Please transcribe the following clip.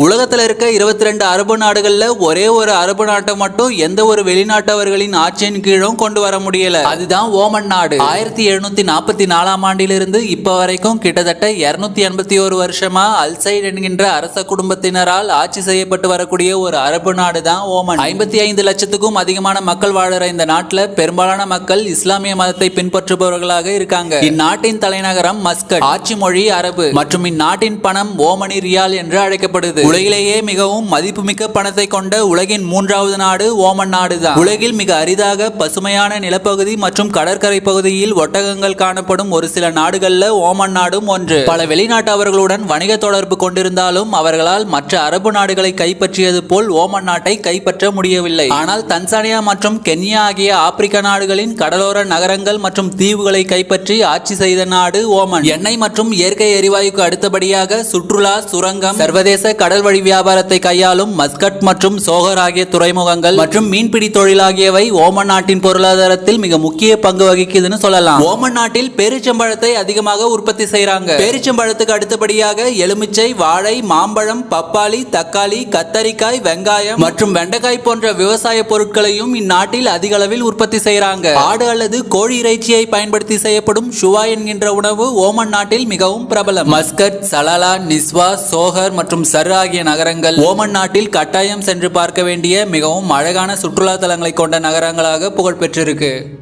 உலகத்தில் இருக்க இருபத்தி ரெண்டு அரபு நாடுகளில் ஒரே ஒரு அரபு நாட்டை மட்டும் எந்த ஒரு வெளிநாட்டவர்களின் ஆட்சியின் கீழும் கொண்டு வர முடியல. அதுதான் ஓமன் நாடு. ஆயிரத்தி எழுநூத்தி நாற்பத்தி நாலாம் ஆண்டிலிருந்து இப்ப வரைக்கும் கிட்டத்தட்ட இருநூத்தி எண்பத்தி ஒரு வருஷமா அல்சைட் என்கின்ற அரச குடும்பத்தினரால் ஆட்சி செய்யப்பட்டு வரக்கூடிய ஒரு அரபு நாடு தான் ஓமன். ஐம்பத்தி ஐந்து லட்சத்துக்கும் அதிகமான மக்கள் வாழுற இந்த நாட்டில் பெரும்பாலான மக்கள் இஸ்லாமிய மதத்தை பின்பற்றுபவர்களாக இருக்காங்க. இந்நாட்டின் தலைநகரம் மஸ்கட். ஆட்சி மொழி அரபு. மற்றும் இந்நாட்டின் பணம் ஓமனி ரியால் என்று அழைக்கப்படுது. உலகிலேயே மிகவும் மதிப்புமிக்க பணத்தை கொண்ட உலகின் மூன்றாவது நாடு ஓமன் நாடு தான் உலகில் மிக அரிதாக பசுமையான நிலப்பகுதி மற்றும் கடற்கரை பகுதியில் ஒட்டகங்கள் காணப்படும் ஒரு சில நாடுகள்ல ஓமன் நாடும் ஒன்று. பல வெளிநாட்டவர்களுடன் வணிக தொடர்பு கொண்டிருந்தாலும் அவர்களால் மற்ற அரபு நாடுகளை கைப்பற்றியது போல் ஓமன் நாட்டை கைப்பற்ற முடியவில்லை. ஆனால் தன்சானியா மற்றும் கென்யா ஆகிய ஆப்பிரிக்க நாடுகளின் கடலோர நகரங்கள் மற்றும் தீவுகளை கைப்பற்றி ஆட்சி செய்த நாடு ஓமன். எண்ணெய் மற்றும் இயற்கை எரிவாயுக்கு அடுத்தபடியாக சுற்றுலா சுரங்கம் சர்வதேச கடல் வழி வியாபாரத்தை கையாளும் மஸ்கட் மற்றும் சோகர் ஆகிய துறைமுகங்கள் மற்றும் மீன்பிடி தொழில் ஆகியவை ஓமன் நாட்டின் பொருளாதாரத்தில் மிக முக்கிய பங்கு வகிக்குதுன்னு சொல்லலாம். ஓமன் நாட்டில் பேரிச்சம்பழத்தை அதிகமாக உற்பத்தி செய்யறாங்க பேரிச்சம்பழத்துக்கு அடுத்தபடியாக எலுமிச்சை வாழை மாம்பழம் பப்பாளி தக்காளி கத்தரிக்காய் வெங்காயம் மற்றும் வெண்டைக்காய் போன்ற விவசாய பொருட்களையும் இந்நாட்டில் அதிக அளவில் உற்பத்தி செய்யறாங்க ஆடு அல்லது கோழி இறைச்சியை பயன்படுத்தி செய்யப்படும் ஷுவா என்கின்ற உணவு ஓமன் நாட்டில் மிகவும் பிரபலம். மஸ்கட் சலாலா நிஸ்வா சோகர் மற்றும் சர் ஆகிய நகரங்கள். ஓமன் நாட்டில் கட்டாயம் சென்று பார்க்க வேண்டிய மிகவும் அழகான சுற்றுலா தலங்களை கொண்ட நகரங்களாக புகழ் பெற்றிருக்கு